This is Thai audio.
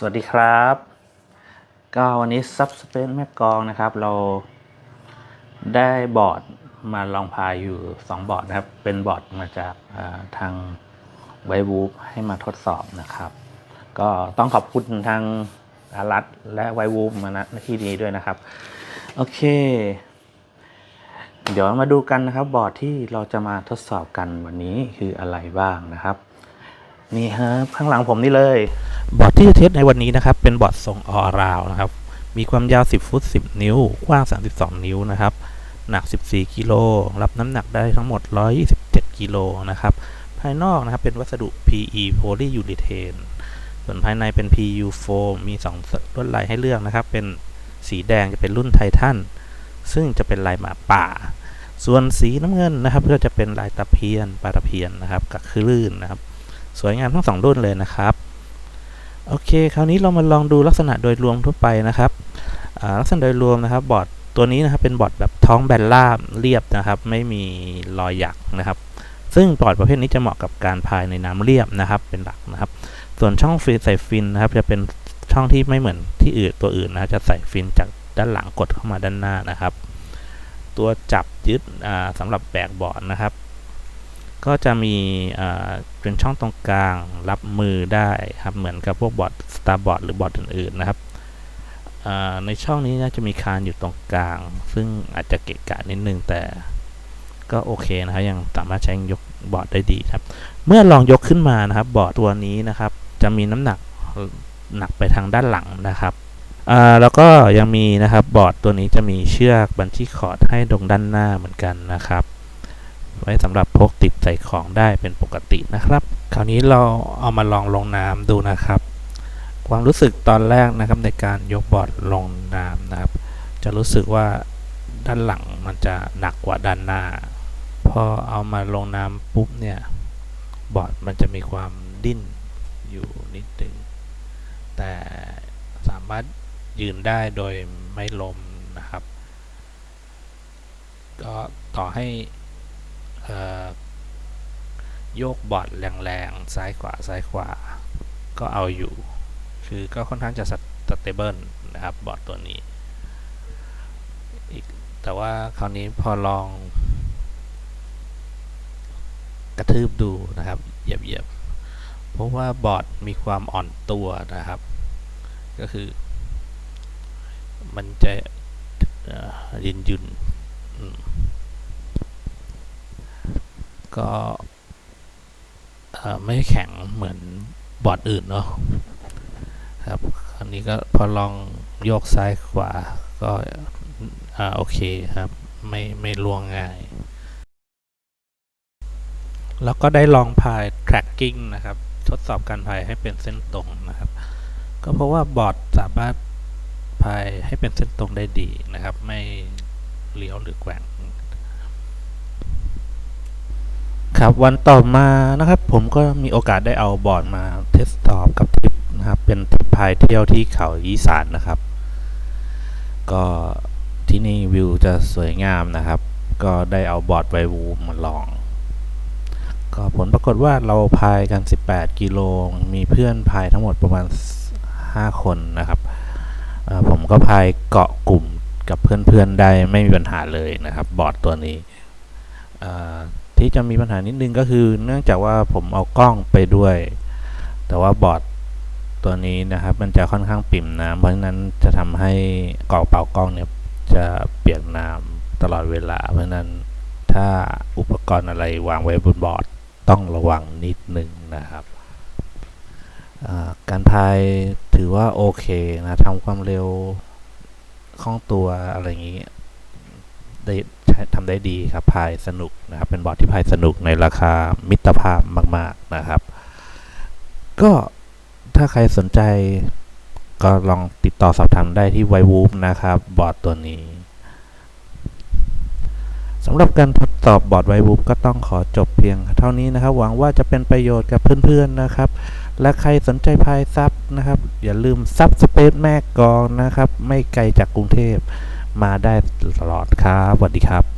สวัสดีครับ ก็วันนี้ซับสเปซแม่กองนะครับ เราได้บอร์ดมาลองพายอยู่ 2 บอร์ดนะครับ เป็นบอร์ดมาจากาทางไววูฟให้มาทดสอบนะครับ ก็ต้องขอบคุณทางอารัตและไววูฟมาณที่นี้ด้วยนะครับ โอเค เดี๋ยวมาดูกันนะครับบอร์ดที่เราจะมาทดสอบกันวันนี้คืออะไรบ้างนะครับ นี่ฮะข้างหลังผมนี่เลย บอร์ดที่จะเทสในวันนี้นะครับ เป็นบอร์ดทรงออราวนะครับ มีความยาว 10 ฟุต 10 นิ้ว กว้าง 32 นิ้วนะครับ หนัก 14 กิโล รับน้ำหนักได้ทั้งหมด 127 กิโลนะครับ ภายนอกนะครับเป็นวัสดุ PE polyurethane ส่วนภายในเป็น PU foam มี 2 ลวดลายให้เลือกนะครับ เป็นสีแดงจะเป็นรุ่นไททัน ซึ่งจะเป็นลายหมาป่าส่วนสีน้ำเงินนะครับก็จะเป็นลายตะเพียนปลาตะเพียนนะครับกับคลื่นนะครับ สวยงามทั้งสองรุ่นเลยนะครับ โอเค คราวนี้เรามาลองดูลักษณะโดยรวมทั่วไปนะครับลักษณะโดยรวมนะครับบอร์ดตัวนี้นะครับเป็นบอร์ดแบบท้องแบนราบเรียบนะครับ ไม่มีรอยหยักนะครับ ซึ่งบอร์ดประเภทนี้จะเหมาะกับการพายในน้ำเรียบนะครับ เป็นหลักนะครับ ส่วนช่องฟินใส่ฟินนะครับ จะเป็นช่องที่ไม่เหมือนที่อื่นตัวอื่นนะจะใส่ฟินจากด้านหลังกดเข้ามาด้านหน้านะครับ ตัวจับยึดอ่าสำหรับแบกบอร์ดนะครับ ก็จะมีเป็นช่องตรงกลางรับมือได้ครับเหมือนกับพวกบอร์ดสตาร์บอร์ดหรือบอร์ดอื่นๆนะครับในช่องนี้นะจะมีคานอยู่ตรงกลาง ซึ่งอาจจะเกะกะนิดนึงแต่ก็โอเคนะครับยังสามารถใช้ยกบอร์ดได้ดีครับ เมื่อลองยกขึ้นมานะครับบอร์ดตัวนี้นะครับ จะมีน้ำหนักหนักไปทางด้านหลังนะครับแล้วก็ยังมีนะครับบอร์ดตัวนี้จะมีเชือกบันที่คอร์ดให้ตรงด้านหน้าเหมือนกันนะครับ ไว้สำหรับพกติดใส่ของได้เป็นปกตินะครับ คราวนี้เราเอามาลองลงน้ำดูนะครับ ความรู้สึกตอนแรกนะครับในการยกบอร์ดลงน้ำนะครับ จะรู้สึกว่าด้านหลังมันจะหนักกว่าด้านหน้า พอเอามาลงน้ำปุ๊บเนี่ยบอร์ดมันจะมีความดิ้นอยู่นิดนึงแต่สามารถยืนได้โดยไม่ล้มนะครับ ก็ต่อให้ โยกบอร์ดแรงๆ ซ้ายขวาซ้ายขวา ก็เอาอยู่ คือก็ค่อนข้างจะสเตเบิลนะครับบอร์ดตัวนี้อีกแต่ว่าคราวนี้พอลอง กระทืบดูนะครับเหยียบๆ เพราะว่าบอร์ดมีความอ่อนตัวนะครับ ก็คือ มันจะยืนยืนอืม ก็ไม่แข็งเหมือนบอร์ดอื่นเนาะครับคราวนี้ก็พอลองโยกซ้ายขวาก็อ่าโอเคครับไม่ไม่ล่วงง่าย แล้วก็ได้ลองพาย tracking นะครับ ทดสอบการพายให้เป็นเส้นตรงนะครับ ก็เพราะว่าบอร์ดสามารถพายให้เป็นเส้นตรงได้ดีนะครับ ไม่เลี้ยวหรือแกว่ง ครับวันต่อมานะครับผมก็มีโอกาสได้เอาบอร์ดมาเทสอบกับทริปนะครับเป็นทริปพายเที่ยวที่เขาอีสานนะครับ ก็ที่นี่วิวจะสวยงามนะครับ ก็ได้เอาบอร์ดไววูมาลอง ก็ผลปรากฏว่าเราพายกัน 18 กิโลมีเพื่อนพายทั้งหมดประมาณ 5 คนนะครับผมก็พายเกาะกลุ่มกับเพื่อนๆได้ไม่มีปัญหาเลยนะครับ บอร์ดตัวนี้ ที่จะมีปัญหานิดนึงก็คือ เนื่องจากว่าผมเอากล้องไปด้วย แต่ว่าบอร์ดตัวนี้นะครับ มันจะค่อนข้างปิ่มน้ำเพราะฉะนั้นจะทำให้กระเป๋ากล้องเนี่ยจะเปียกน้ำตลอดเวลา เพราะฉะนั้นถ้าอุปกรณ์อะไรวางไว้บนบอร์ดต้องระวังนิดนึงนะครับการพายถือว่าโอเคนะทำความเร็วคล่องตัวอะไรอย่างนี้ได้ ทำได้ดีครับพายสนุกนะครับ เป็นบอร์ดที่พายสนุกในราคามิตรภาพมาก ๆนะครับ ก็ถ้าใครสนใจก็ลองติดต่อสอบถามได้ที่ไววูฟนะครับ บอร์ดตัวนี้สำหรับการทดสอบบอร์ดไววูฟก็ต้องขอจบเพียงเท่านี้นะครับ หวังว่าจะเป็นประโยชน์กับเพื่อนๆนะครับ และใครสนใจพายซับนะครับ อย่าลืมซับสเปซแม่กองนะครับ ไม่ไกลจากกรุงเทพ มาได้ตลอดครับสวัสดีครับ